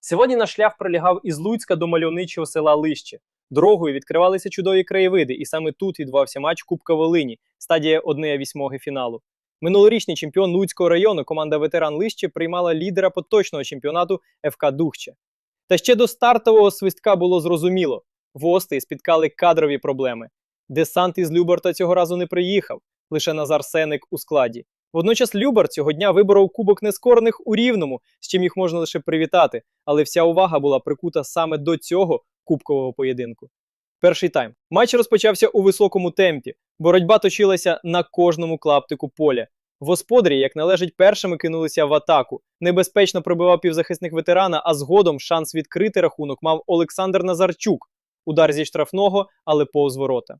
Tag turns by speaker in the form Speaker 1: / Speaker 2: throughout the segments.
Speaker 1: Сьогодні наш шлях пролягав із Луцька до мальовничого села Лище. Дорогою відкривалися чудові краєвиди, і саме тут відбувався матч Кубка Волині, стадія 1-8 фіналу. Минулорічний чемпіон Луцького району команда ветеран Лище приймала лідера поточного чемпіонату ФК Духче. Та ще до стартового свистка було зрозуміло: гостей спіткали кадрові проблеми. Десант із Люборта цього разу не приїхав, лише Назар Сеник у складі. Водночас Любар цього дня виборов кубок нескорених у рівному, з чим їх можна лише привітати, але вся увага була прикута саме до цього кубкового поєдинку. Перший тайм. Матч розпочався у високому темпі. Боротьба точилася на кожному клаптику поля. Господарі, як належить, першими кинулися в атаку. Небезпечно пробивав півзахисник ветерана, а згодом шанс відкрити рахунок мав Олександр Назарчук. Удар зі штрафного, але повз ворота.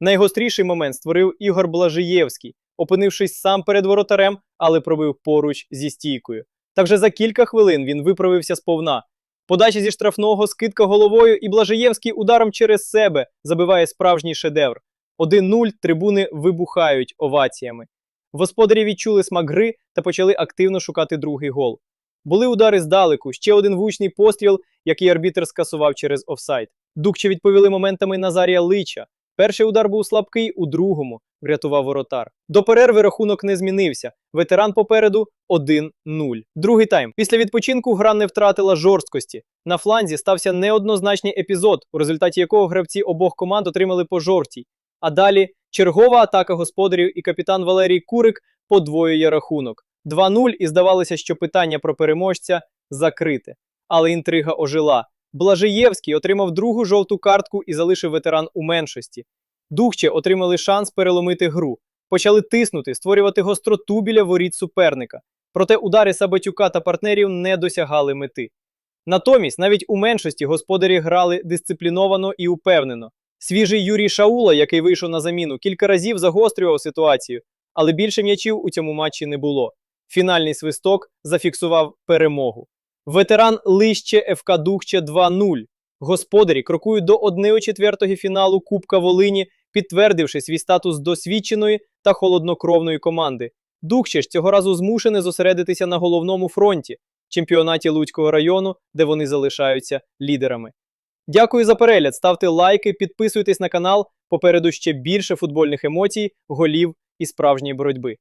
Speaker 1: Найгостріший момент створив Ігор Блажиєвський, опинившись сам перед воротарем, але пробив поруч зі стійкою. Та вже за кілька хвилин він виправився сповна. Подача зі штрафного, скидка головою, і Блажиєвський ударом через себе забиває справжній шедевр. 1-0 трибуни вибухають оваціями. Господарі відчули смак гри та почали активно шукати другий гол. Були удари здалеку, ще один влучний постріл, який арбітр скасував через офсайд. Дукче відповіли моментами Назарія Лича. Перший удар був слабкий, у другому врятував воротар. До перерви рахунок не змінився. Ветеран попереду 1-0. Другий тайм. Після відпочинку гра не втратила жорсткості. На фланзі стався неоднозначний епізод, у результаті якого гравці обох команд отримали по жовтій. А далі чергова атака господарів і капітан Валерій Курик подвоює рахунок. 2-0 і здавалося, що питання про переможця закрите. Але інтрига ожила. Блажиєвський отримав другу жовту картку і залишив ветеран у меншості. Духче отримали шанс переломити гру, почали тиснути, створювати гостроту біля воріт суперника. Проте удари Сабатюка та партнерів не досягали мети. Натомість, навіть у меншості господарі грали дисципліновано і упевнено. Свіжий Юрій Шаула, який вийшов на заміну, кілька разів загострював ситуацію, але більше м'ячів у цьому матчі не було. Фінальний свисток зафіксував перемогу. Ветеран Лище ФК Духче 2-0. Господарі крокують до 1-4 фіналу Кубка Волині, підтвердивши свій статус досвідченої та холоднокровної команди. Духче ж цього разу змушений зосередитися на головному фронті чемпіонаті Луцького району, де вони залишаються лідерами. Дякую за перегляд. Ставте лайки, підписуйтесь на канал. Попереду ще більше футбольних емоцій, голів і справжньої боротьби.